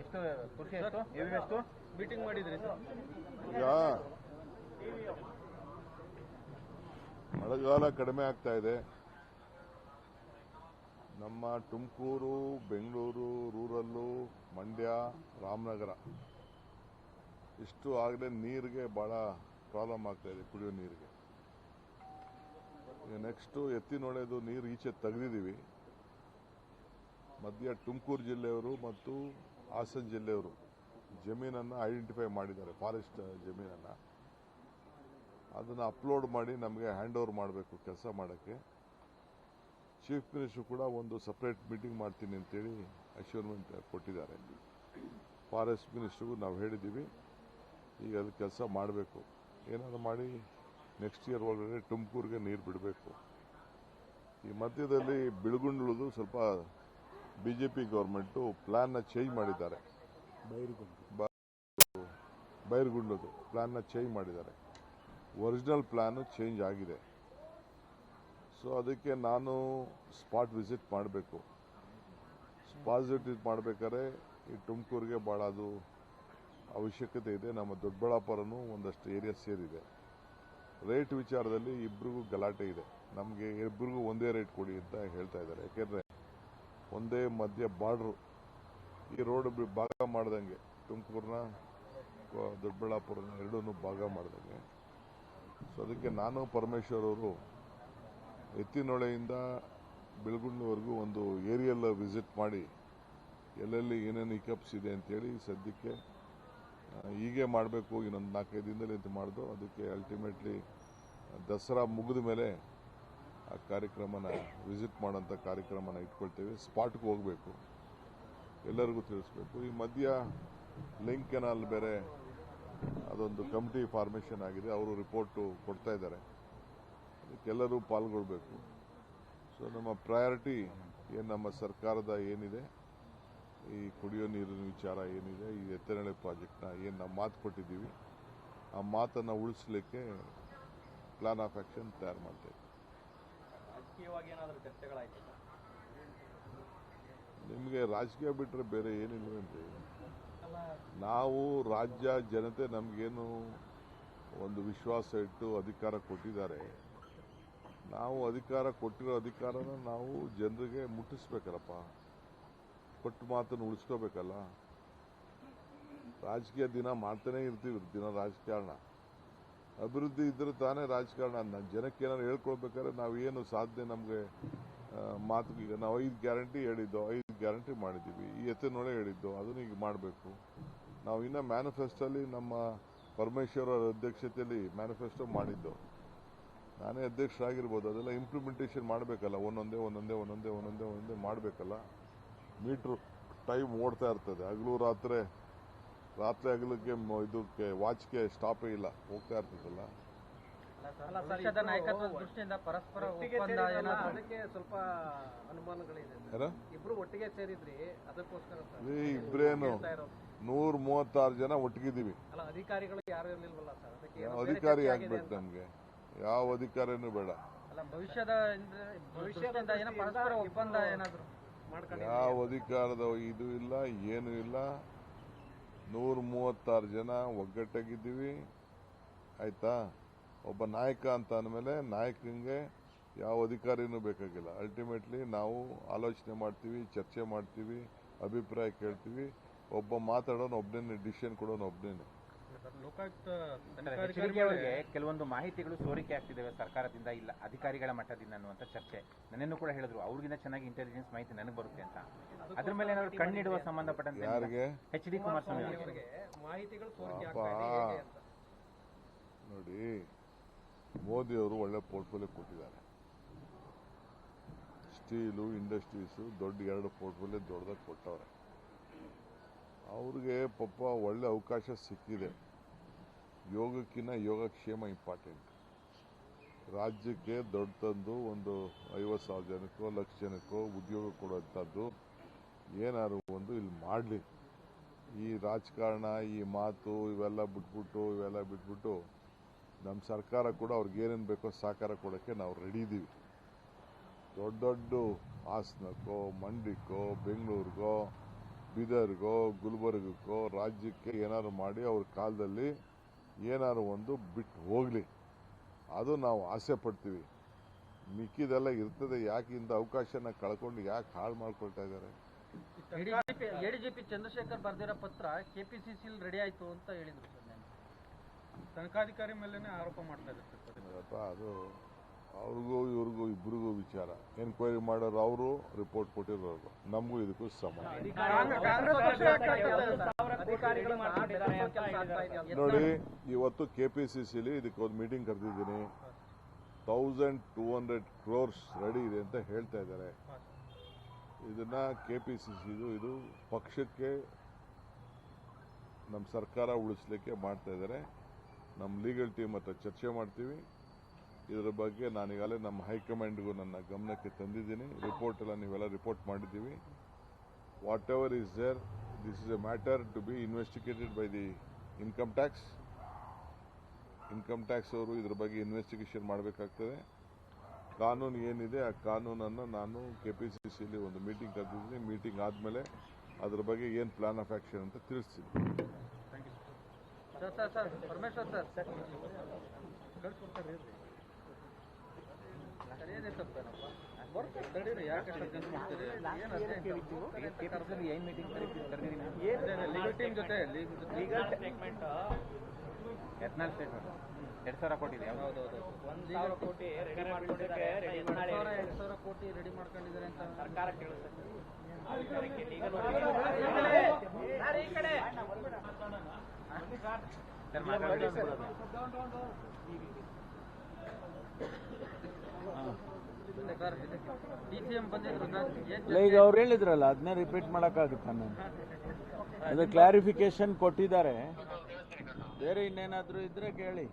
ಎಷ್ಟು ಖುಷಿ ಎಷ್ಟು ಎವಿ ಎಷ್ಟು ಮೀಟಿಂಗ್ ಮಾಡಿದ್ರಿ ಈಗ ಮಳೆಗಾಲ ಕಡಿಮೆ ಆಗ್ತಾ ಇದೆ. ನಮ್ಮ ತುಮಕೂರು, ಬೆಂಗಳೂರು, ರೂರಲ್ಲು, ಮಂಡ್ಯ, ರಾಮನಗರ. ಇಷ್ಟು ಆಗಲೇ ನೀರಿಗೆ ಭಾಳ ಪ್ರಾಬ್ಲಮ್ ಆಗ್ತಾ ಇದೆ, ಕುಡಿಯೋ ನೀರಿಗೆ. ನೆಕ್ಸ್ಟು ಎತ್ತಿನೊಳೆದು ನೀರು ಈಚೆ ತೆಗೆದಿದ್ದೀವಿ ಮಧ್ಯ ತುಮಕೂರು ಜಿಲ್ಲೆಯವರು ಮತ್ತು ಹಾಸನ ಜಿಲ್ಲೆಯವರು ಜಮೀನನ್ನು ಐಡೆಂಟಿಫೈ ಮಾಡಿದ್ದಾರೆ ಫಾರೆಸ್ಟ್ ಜಮೀನನ್ನು. ಅದನ್ನು ಅಪ್ಲೋಡ್ ಮಾಡಿ ನಮಗೆ ಹ್ಯಾಂಡ್ ಓವರ್ ಮಾಡಬೇಕು ಕೆಲಸ ಮಾಡೋಕ್ಕೆ. ಚೀಫ್ ಮಿನಿಸ್ಟರ್ ಕೂಡ ಒಂದು ಸಪ್ರೇಟ್ ಮೀಟಿಂಗ್ ಮಾಡ್ತೀನಿ ಅಂತೇಳಿ ಅಶ್ಯೂರ್ಮೆಂಟ್ ಕೊಟ್ಟಿದ್ದಾರೆ. ಫಾರೆಸ್ಟ್ ಮಿನಿಸ್ಟ್ರಿಗೂ ನಾವು ಹೇಳಿದ್ದೀವಿ ಈಗ ಅದು ಕೆಲಸ ಮಾಡಬೇಕು. ಏನಾದ್ರು ಮಾಡಿ ನೆಕ್ಸ್ಟ್ ಇಯರ್ ಒಳಗಡೆ ತುಮಕೂರಿಗೆ ನೀರು ಬಿಡಬೇಕು. ಈ ಮಧ್ಯದಲ್ಲಿ ಬಿಳುಗುಂಡ್ಲದು ಸ್ವಲ್ಪ ಬಿ ಜೆ ಪಿ ಗೌರ್ಮೆಂಟು ಪ್ಲ್ಯಾನ್ನ ಚೇಂಜ್ ಮಾಡಿದ್ದಾರೆ. ಬೈರ್ಗುಂಡದು ಪ್ಲ್ಯಾನ್ನ ಚೇಂಜ್ ಮಾಡಿದ್ದಾರೆ. ಒರಿಜಿನಲ್ ಪ್ಲ್ಯಾನು ಚೇಂಜ್ ಆಗಿದೆ. ಸೊ ಅದಕ್ಕೆ ನಾನು ಸ್ಪಾಟ್ ವಿಸಿಟ್ ಮಾಡಬೇಕು. ಸ್ಪಾಟ್ ವಿಸಿಟ್ ಮಾಡಬೇಕಾದ್ರೆ ಈ ತುಮಕೂರಿಗೆ ಭಾಳ ಅದು ಅವಶ್ಯಕತೆ ಇದೆ. ನಮ್ಮ ದೊಡ್ಡಬಳ್ಳಾಪುರನೂ ಒಂದಷ್ಟು ಏರಿಯಾ ಸೇರಿದೆ. ರೇಟ್ ವಿಚಾರದಲ್ಲಿ ಇಬ್ಬರಿಗೂ ಗಲಾಟೆ ಇದೆ. ನಮಗೆ ಇಬ್ಬರಿಗೂ ಒಂದೇ ರೇಟ್ ಕೊಡಿ ಅಂತ ಹೇಳ್ತಾ ಇದ್ದಾರೆ. ಯಾಕೆಂದರೆ ಒಂದೇ ಮಧ್ಯ ಬಾರ್ಡ್ರು ಈ ರೋಡ್ ಭಾಗ ಮಾಡ್ದಂಗೆ. ತುಮಕೂರನ್ನ ದೊಡ್ಡಬಳ್ಳಾಪುರನ ಎರಡೂ ಭಾಗ ಮಾಡಿದಂಗೆ. ಸೊ ಅದಕ್ಕೆ ನಾನು ಪರಮೇಶ್ವರ್ ಅವರು ಎತ್ತಿನೊಳೆಯಿಂದ ಬೆಳಗುಂಡ್ವರೆಗೂ ಒಂದು ಏರಿಯಲ್ ವಿಸಿಟ್ ಮಾಡಿ ಎಲ್ಲೆಲ್ಲಿ ಏನೇನು ಇಕಪ್ಸ್ ಇದೆ ಅಂತೇಳಿ ಸದ್ಯಕ್ಕೆ ಹೀಗೆ ಮಾಡಬೇಕು, ಇನ್ನೊಂದು ನಾಲ್ಕೈದು ದಿನದಲ್ಲಿ ಅಂತ ಮಾಡಿದ್ರು ಅದಕ್ಕೆ ಅಲ್ಟಿಮೇಟ್ಲಿ ದಸರಾ ಮುಗಿದ ಮೇಲೆ ಆ ಕಾರ್ಯಕ್ರಮನ ವಿಸಿಟ್ ಮಾಡೋಂಥ ಕಾರ್ಯಕ್ರಮನ ಇಟ್ಕೊಳ್ತೇವೆ. ಸ್ಪಾಟ್ಗೆ ಹೋಗಬೇಕು. ಎಲ್ಲರಿಗೂ ತಿಳಿಸ್ಬೇಕು. ಈ ಮಧ್ಯ ಲಿಂಕ್ ಕೆನಾಲ್ ಬೇರೆ ಅದೊಂದು ಕಮಿಟಿ ಫಾರ್ಮೇಷನ್ ಆಗಿದೆ. ಅವರು ರಿಪೋರ್ಟು ಕೊಡ್ತಾ ಇದ್ದಾರೆ. ಅದಕ್ಕೆಲ್ಲರೂ ಪಾಲ್ಗೊಳ್ಬೇಕು. ಸೊ ನಮ್ಮ ಪ್ರಯಾರಿಟಿ ಏನು ನಮ್ಮ ಸರ್ಕಾರದ ಏನಿದೆ ಈ ಕುಡಿಯೋ ನೀರಿನ ವಿಚಾರ ಏನಿದೆ ಈ ಎತ್ತನಳೆ ಪ್ರಾಜೆಕ್ಟ್ನ ಏನು ನಾವು ಮಾತು ಕೊಟ್ಟಿದ್ದೀವಿ ಆ ಮಾತನ್ನು ಉಳಿಸ್ಲಿಕ್ಕೆ ಪ್ಲಾನ್ ಆಫ್ ಆ್ಯಕ್ಷನ್ ತಯಾರು ಮಾಡ್ತೇವೆ ನಿಮಗೆ ರಾಜಕೀಯ ಬಿಟ್ಟರೆ ಬೇರೆ ಏನಿಲ್ವೇನ್ರಿ ನಾವು ರಾಜ್ಯ ಜನತೆ ನಮಗೇನು ಒಂದು ವಿಶ್ವಾಸ ಇಟ್ಟು ಅಧಿಕಾರ ಕೊಟ್ಟಿದ್ದಾರೆ. ನಾವು ಅಧಿಕಾರ ಕೊಟ್ಟಿರೋ ಅಧಿಕಾರನ ನಾವು ಜನರಿಗೆ ಮುಟ್ಟಿಸ್ಬೇಕಲ್ಲಪ್ಪ ಕೊಟ್ಟು ಮಾತನ್ನು ಉಳಿಸ್ಕೋಬೇಕಲ್ಲ? ರಾಜಕೀಯ ದಿನ ಮಾಡ್ತಾನೆ ಇರ್ತೀವಿ, ದಿನ ರಾಜಕಾರಣ. ಅಭಿವೃದ್ಧಿ ಇದ್ರೆ ತಾನೇ ರಾಜಕಾರಣ. ನನ್ನ ಜನಕ್ಕೆ ಏನಾದ್ರು ಹೇಳ್ಕೊಳ್ಬೇಕಾದ್ರೆ ನಾವು ಏನು ಸಾಧನೆ ನಮಗೆ ಮಾತು ಈಗ ನಾವು ಐದು ಗ್ಯಾರಂಟಿ ಹೇಳಿದ್ದು, ಐದು ಗ್ಯಾರಂಟಿ ಮಾಡಿದ್ದೀವಿ. ಈ ಎತ್ತಿನೊಳೆ ಹೇಳಿದ್ದು, ಅದನ್ನು ಈಗ ಮಾಡಬೇಕು. ನಾವು ಇನ್ನೂ ಮ್ಯಾನಿಫೆಸ್ಟೋಲ್ಲಿ ನಮ್ಮ ಪರಮೇಶ್ವರ್ ಅವರ ಅಧ್ಯಕ್ಷತೆಯಲ್ಲಿ ಮ್ಯಾನಿಫೆಸ್ಟೋ ಮಾಡಿದ್ದು. ನಾನೇ ಅಧ್ಯಕ್ಷರಾಗಿರ್ಬೋದು, ಅದೆಲ್ಲ ಇಂಪ್ಲಿಮೆಂಟೇಷನ್ ಮಾಡಬೇಕಲ್ಲ. ಒಂದೊಂದೇ ಒಂದೊಂದೇ ಒಂದೊಂದೇ ಒಂದೊಂದೇ ಒಂದೊಂದೇ ಮಾಡಬೇಕಲ್ಲ? ಮೀಟ್ರು ಟೈಮ್ ಓಡ್ತಾ ಇರ್ತದೆ. ಹಗಲು ರಾತ್ರಿ ರಾತ್ರಿ ಹಗಲಕ್ಕೆ ಇದಕ್ಕೆ ವಾಚ್ಗೆ ಸ್ಟಾಪೇ ಇಲ್ಲ. ಹೋಗ್ತಾ ಇರ್ತದಲ್ಲ. ಅಲ್ಲ ಪಕ್ಷದ ನಾಯಕತ್ವದ ದೃಷ್ಟಿಯಿಂದ ಪರಸ್ಪರ ಒಪ್ಪಂದ ಏನಾದ್ರು ಅದಕ್ಕೆ ಸ್ವಲ್ಪ ಅನುಮಾನಗಳಿದೆ ಯಾರ ಇಬ್ರು ಒಟ್ಟಿಗೆ ಸೇರಿದ್ರಿ ಅದಕ್ಕೋಸ್ಕರ ಸರ್. ಈ ಇಬ್ರೇನು. ನೂರ ಮೂವತ್ತಾರು ಜನ ಒಟ್ಟಿಗಿದ್ದೀವಿ. ಅಲ್ಲ ಅಧಿಕಾರಿಗಳು ಯಾರು ಇರಲಿಲ್ವಲ್ಲ ಸರ್? ಅದಕ್ಕೆ ಅಧಿಕಾರಿ ಆಗ್ಬೇಕು ನಮ್ಗೆ. ಯಾವ ಅಧಿಕಾರಿನೂ ಬೇಡ. ಅಲ್ಲ ಭವಿಷ್ಯದ ಏನೋ ಪರಸ್ಪರ ಒಪ್ಪಂದ ಏನಾದ್ರು? ಯಾವ ಅಧಿಕಾರದ ಇದು ಇಲ್ಲ, ಏನು ಇಲ್ಲ. ನೂರ ಮೂವತ್ತಾರು ಜನ ಒಗ್ಗಟ್ಟಾಗಿದ್ದೀವಿ. ಆಯ್ತಾ? ಒಬ್ಬ ನಾಯಕ ಅಂತ ಅಂದಮೇಲೆ ನಾಯಕನಿಗೆ ಯಾವ ಅಧಿಕಾರಿನೂ ಬೇಕಾಗಿಲ್ಲ. ಅಲ್ಟಿಮೇಟ್ಲಿ ನಾವು ಆಲೋಚನೆ ಮಾಡ್ತೀವಿ, ಚರ್ಚೆ ಮಾಡ್ತೀವಿ, ಅಭಿಪ್ರಾಯ ಕೇಳ್ತೀವಿ. ಒಬ್ಬ ಮಾತಾಡೋನು ಒಬ್ಬನೇ ಡಿಸಿಷನ್ ಕೊಡೋನು ಒಬ್ಬನೇ ಲೋಕಾಯುಕ್ತ ಅವರಿಗೆ ಕೆಲವೊಂದು ಮಾಹಿತಿಗಳು ಸೋರಿಕೆ ಆಗ್ತಿದ್ದಾವೆ ಸರ್ಕಾರದಿಂದ ಇಲ್ಲ ಅಧಿಕಾರಿಗಳ ಮಟ್ಟದಿಂದ ಅನ್ನುವಂತ ಚರ್ಚೆ. ನನ್ನನ್ನು ಕೂಡ ಹೇಳಿದ್ರು ಅವ್ರಿಗಿಂತ ಚೆನ್ನಾಗಿ ಇಂಟೆಲಿಜೆನ್ಸ್ ಮಾಹಿತಿ ನನಗೆ ಬರುತ್ತೆ ಅಂತ. ಅದ್ರ ಮೇಲೆ ಏನಾದ್ರು ಕಣ್ಣಿಡುವ ಸಂಬಂಧಪಟ್ಟಂತೆ ಯಾರಿಗೆ? ಎಚ್ ಡಿ ಕುಮಾರಸ್ವಾಮಿ ಅವರಿಗೆ. ಮಾಹಿತಿಗಳು ನೋಡಿ ಮೋದಿ ಅವರು ಒಳ್ಳೆ ಪೋರ್ಟ್ಫೋಲಿಯೋ ಕೊಟ್ಟಿದ್ದಾರೆ. ಸ್ಟೀಲು ಇಂಡಸ್ಟ್ರೀಸು ದೊಡ್ಡ ಎರಡು ಪೋರ್ಟ್ಫೋಲಿಯೋ ದೊಡ್ಡದಾಗಿ ಕೊಟ್ಟವ್ರೆ. ಅವ್ರಿಗೆ ಪಾಪ ಒಳ್ಳೆ ಅವಕಾಶ ಸಿಕ್ಕಿದೆ. ಯೋಗಕ್ಕಿಂತ ಯೋಗಕ್ಷೇಮ ಇಂಪಾರ್ಟೆಂಟ್ ರಾಜ್ಯಕ್ಕೆ ದೊಡ್ಡ ತಂದು ಒಂದು ಐವತ್ತು ಸಾವಿರ ಜನಕ್ಕೋ, ಲಕ್ಷ ಜನಕ್ಕೋ ಉದ್ಯೋಗ ಕೊಡುವಂಥದ್ದು ಏನಾದ್ರು ಒಂದು ಇಲ್ಲಿ ಮಾಡಲಿ. ಈ ರಾಜಕಾರಣ, ಈ ಮಾತು ಇವೆಲ್ಲ ಬಿಟ್ಬಿಟ್ಟು ಇವೆಲ್ಲ ಬಿಟ್ಬಿಟ್ಟು ನಮ್ಮ ಸರ್ಕಾರ ಕೂಡ ಅವ್ರಿಗೆ ಏನೇನು ಬೇಕೋ ಸಹಕಾರ ಕೊಡೋಕ್ಕೆ ನಾವು ರೆಡಿ ಇದ್ದೀವಿ ದೊಡ್ಡ ದೊಡ್ಡ ಹಾಸನಕ್ಕೋ, ಮಂಡ್ಯಕ್ಕೋ, ಬೆಂಗಳೂರಿಗೋ, ಬೀದರ್ಗೋ, ಗುಲ್ಬರ್ಗಕ್ಕೋ ರಾಜ್ಯಕ್ಕೆ ಏನಾದ್ರು ಮಾಡಿ ಅವ್ರ ಕಾಲದಲ್ಲಿ ಏನಾದ್ರು ಒಂದು ಬಿಟ್ಟು ಹೋಗಲಿ. ಅದು ನಾವು ಆಸೆ ಪಡ್ತೀವಿ. ಮಿಕ್ಕಿದೆಲ್ಲ ಇರ್ತದೆ ಯಾಕೆ ಇಂಥ ಅವಕಾಶನ ಕಳ್ಕೊಂಡು ಯಾಕೆ ಹಾಳು ಮಾಡ್ಕೊಳ್ತಾ ಇದ್ದಾರೆ? ಎಡಿಜಿಪಿ ಚಂದ್ರಶೇಖರ್ ಬರ್ದಿರೋ ಪತ್ರ ಕೆಪಿಸಿಸಿ ರೆಡಿ ಆಯ್ತು ಅಂತ ಹೇಳಿದ್ರು. ತನಿಖಾಧಿಕಾರಿ ಮೇಲೆ ಆರೋಪ ಮಾಡ್ತಾ ಇದ್ದಾರೆ ಸರ್. ಅದು? ಅವ್ರಿಗೂ ಇವ್ರಿಗೂ ಇಬ್ರಿಗೂ ವಿಚಾರ. ಎನ್ಕ್ವೈರಿ ಮಾಡೋರು ಅವರು ರಿಪೋರ್ಟ್ ಕೊಟ್ಟಿರೋರು ನಮಗೂ ಇದಕ್ಕೂ ಸಂಬಂಧ. ನೋಡಿ ಇವತ್ತು ಕೆ ಪಿ ಸಿ ಸಿಲಿ ಇದಕ್ಕೆ ಒಂದು meeting ಕರೆದಿದ್ದೀನಿ. Thousand two hundred crores ready ಇದೆ ಅಂತ ಹೇಳ್ತಾ ಇದ್ದಾರೆ. ಇದನ್ನ ಕೆ ಪಿ ಸಿ ಸಿದು ಇದು ಪಕ್ಷಕ್ಕೆ ನಮ್ಮ ಸರ್ಕಾರ ಉಳಿಸ್ಲಿಕ್ಕೆ ಮಾಡ್ತಾ ಇದ್ದಾರೆ. ನಮ್ಮ ಲೀಗಲ್ ಟೀಮ್ ಹತ್ರ ಚರ್ಚೆ ಮಾಡ್ತೀವಿ. ಇದರ ಬಗ್ಗೆ ನಾನೀಗಾಗಲೇ ನಮ್ಮ ಹೈಕಮಾಂಡ್ಗೂ ನನ್ನ ಗಮನಕ್ಕೆ ತಂದಿದ್ದೀನಿ. ರಿಪೋರ್ಟ್ ಎಲ್ಲ ನೀವೆಲ್ಲ ರಿಪೋರ್ಟ್ ಮಾಡಿದ್ದೀವಿ. Whatever is there this is a matter to be investigated by the income tax income tax ಅವರು ಇದ್ರ ಬಗ್ಗೆ ಇನ್ವೆಸ್ಟಿಗೇಷನ್ ಮಾಡಬೇಕಾಗ್ತದೆ. ಕಾನೂನು ಏನಿದೆ, ಆ ಕಾನೂನನ್ನು ನಾನು ಕೆ ಪಿ ಸಿ ಸಿಲಿ ಒಂದು ಮೀಟಿಂಗ್ ಕರೆದಿದ್ದೀನಿ. ಮೀಟಿಂಗ್ ಆದಮೇಲೆ ಅದ್ರ ಬಗ್ಗೆ ಏನು ಪ್ಲಾನ್ ಆಫ್ ಆ್ಯಕ್ಷನ್ ಅಂತ ತಿಳಿಸ್ತೀನಿ. Sir sir sir Parameshwar sir ಏನೇ ತಪ್ಪೇನಪ್ಪ? ಬರ್ತಾರೆ ತಡೀರಿ ಯಾಕೆ ಅಷ್ಟೊಂದು ಜನ ಮಾಡ್ತೀರಿ? ಏನು ಅರ್ಜೆಂಟ್ ಏನ್ ಮೀಟಿಂಗ್ ಲೀಗಲ್ ಟೀಮ್ ಜೊತೆ ಲೀಗಲ್ ಸ್ಟೇಟ್ಮೆಂಟ್ ಎರಡ್ ಸಾವಿರ ಕೊಟ್ಟಿದೆ ಯಾವ್ದು? ಹೌದು. ಒಂದು ಸಾವಿರ ಕೋಟಿ ರೆಡಿ ಮಾಡ್ಕೊಂಡಿದ್ದಾರೆ ಎರಡು ಸಾವಿರ ಎರಡು ಸಾವಿರ ಕೋಟಿ ರೆಡಿ ಮಾಡ್ಕೊಂಡಿದ್ದಾರೆ ಅಂತ. ಸರ್ಕಾರ ಸರ್, ಮಾತಾಡಿ. ಸರ್ ಈಗ ಅವ್ರು ಹೇಳಿದ್ರಲ್ಲ ಅದನ್ನೇ ರಿಪೀಟ್ ಮಾಡೋಕ್ಕಾಗುತ್ತಾ ನಾನು? ಅದು ಕ್ಲಾರಿಫಿಕೇಶನ್ ಕೊಟ್ಟಿದ್ದಾರೆ. ಬೇರೆ ಇನ್ನೇನಾದರೂ ಇದ್ರೆ ಕೇಳಿ.